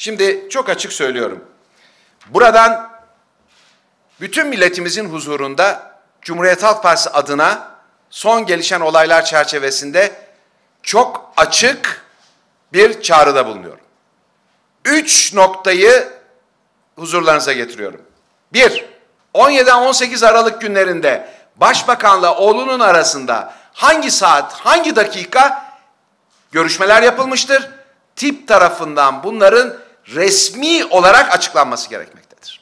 Şimdi çok açık söylüyorum. Buradan bütün milletimizin huzurunda Cumhuriyet Halk Partisi adına son gelişen olaylar çerçevesinde çok açık bir çağrıda bulunuyorum. Üç noktayı huzurlarınıza getiriyorum. Bir, 17-18 Aralık günlerinde Başbakanla oğlunun arasında hangi saat, hangi dakika görüşmeler yapılmıştır? Tip tarafından bunların resmi olarak açıklanması gerekmektedir.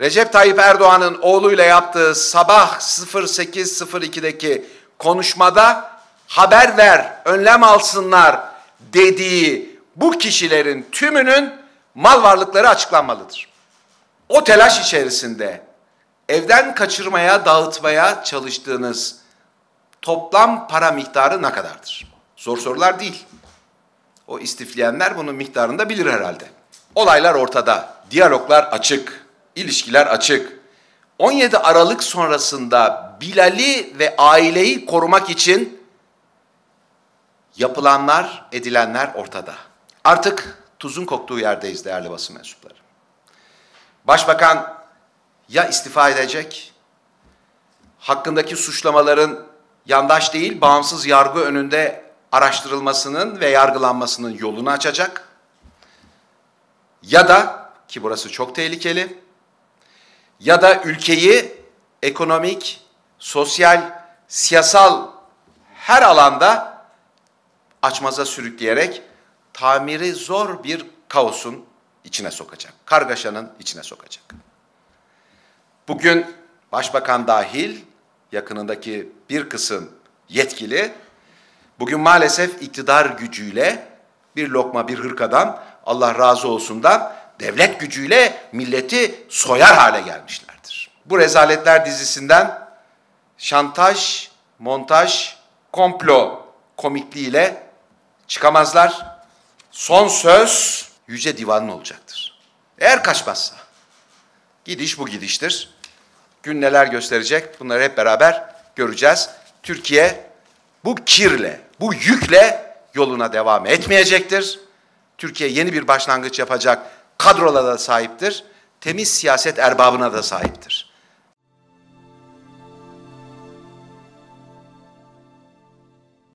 Recep Tayyip Erdoğan'ın oğluyla yaptığı sabah 08.02'deki konuşmada haber ver, önlem alsınlar dediği bu kişilerin tümünün mal varlıkları açıklanmalıdır. O telaş içerisinde evden kaçırmaya, dağıtmaya çalıştığınız toplam para miktarı ne kadardır? Zor sorular değil. O istifleyenler bunun miktarını da bilir herhalde. Olaylar ortada, diyaloglar açık, ilişkiler açık. 17 Aralık sonrasında Bilal'i ve aileyi korumak için yapılanlar, edilenler ortada. Artık tuzun koktuğu yerdeyiz değerli basın mensupları. Başbakan ya istifa edecek, hakkındaki suçlamaların yandaş değil, bağımsız yargı önünde araştırılmasının ve yargılanmasının yolunu açacak. Ya da ki burası çok tehlikeli. Ya da ülkeyi ekonomik, sosyal, siyasal her alanda açmaza sürükleyerek tamiri zor bir kaosun içine sokacak. Kargaşanın içine sokacak. Bugün başbakan dahil yakınındaki bir kısım yetkili bugün maalesef iktidar gücüyle bir lokma bir hırkadan Allah razı olsundan devlet gücüyle milleti soyar hale gelmişlerdir. Bu rezaletler dizisinden şantaj, montaj, komplo komikliğiyle çıkamazlar. Son söz Yüce Divan'ın olacaktır. Eğer kaçmazsa, gidiş bu gidiştir. Gün neler gösterecek bunları hep beraber göreceğiz. Türkiye bu kirle, bu yükle yoluna devam etmeyecektir. Türkiye yeni bir başlangıç yapacak kadrolara da sahiptir. Temiz siyaset erbabına da sahiptir.